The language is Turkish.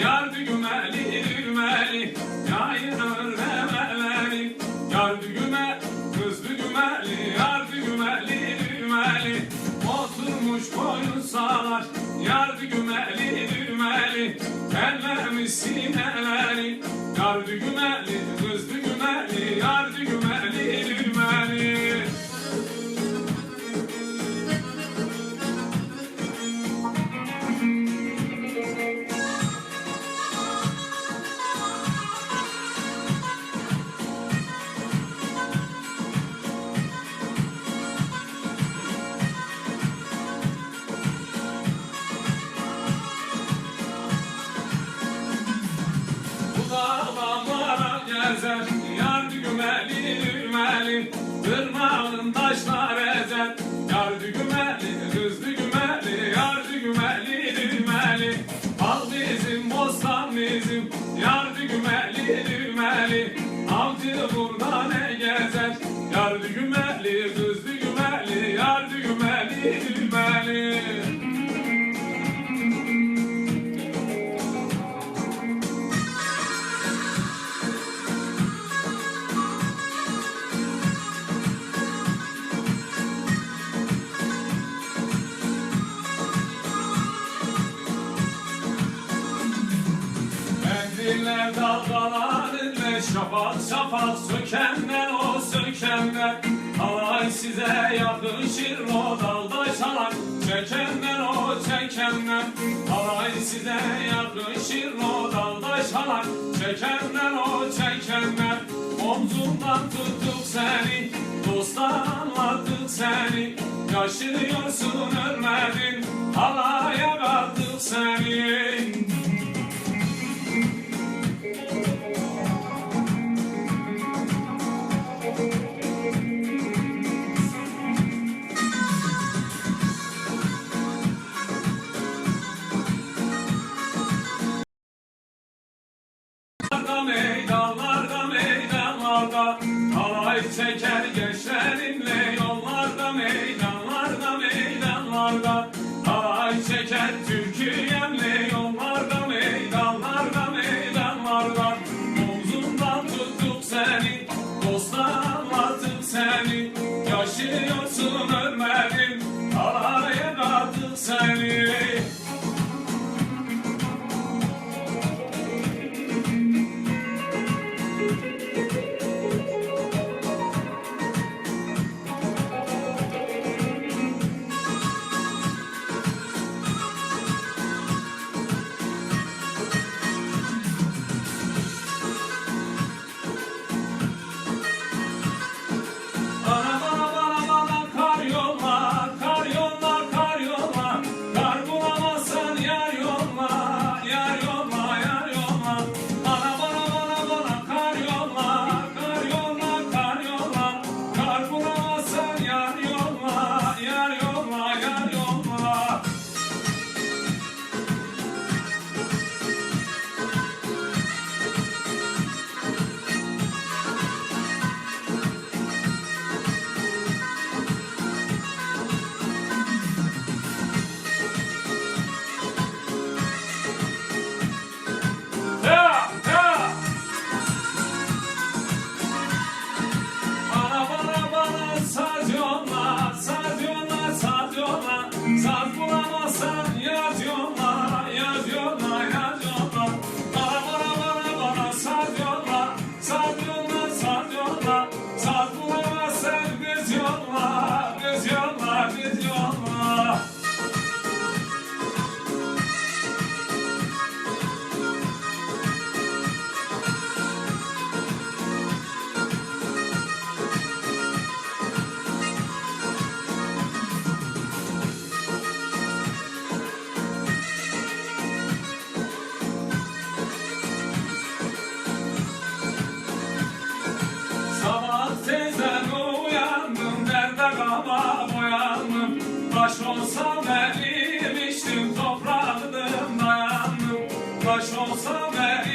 Yar düğmeli düğmeli Yayınır memeleri Yar kız düğmeli Yar düğmeli Oturmuş koyun sağlar Yar düğmeli düğmeli Ellemiş sineleri Yar kız düğmeli Yar Tırnağın taşlar ezer. Yar düğmeli kız düğmeli Yar düğmeli düğmeli. Al bizim bostan bizim Yar düğmeli düğmeli. Avcı burada ne gezer? Yar düğmeli kız düğmeli Yar düğmeli düğmeli şafak şafak sökenler o sökenler Halay size yakışır o dalda şalak Çekenler o çekenler Halay size yakışır o dalda şalak Çekenler o çekenler Omzumdan tuttuk seni Dosttan anlattık seni. Yaşıyorsun ölmedin Halaya kattık seni dostlar anlattık seni. Yaşıyorsun Taş olsa verilmiştim toprağıdım dayandım Taş olsa verilmiştim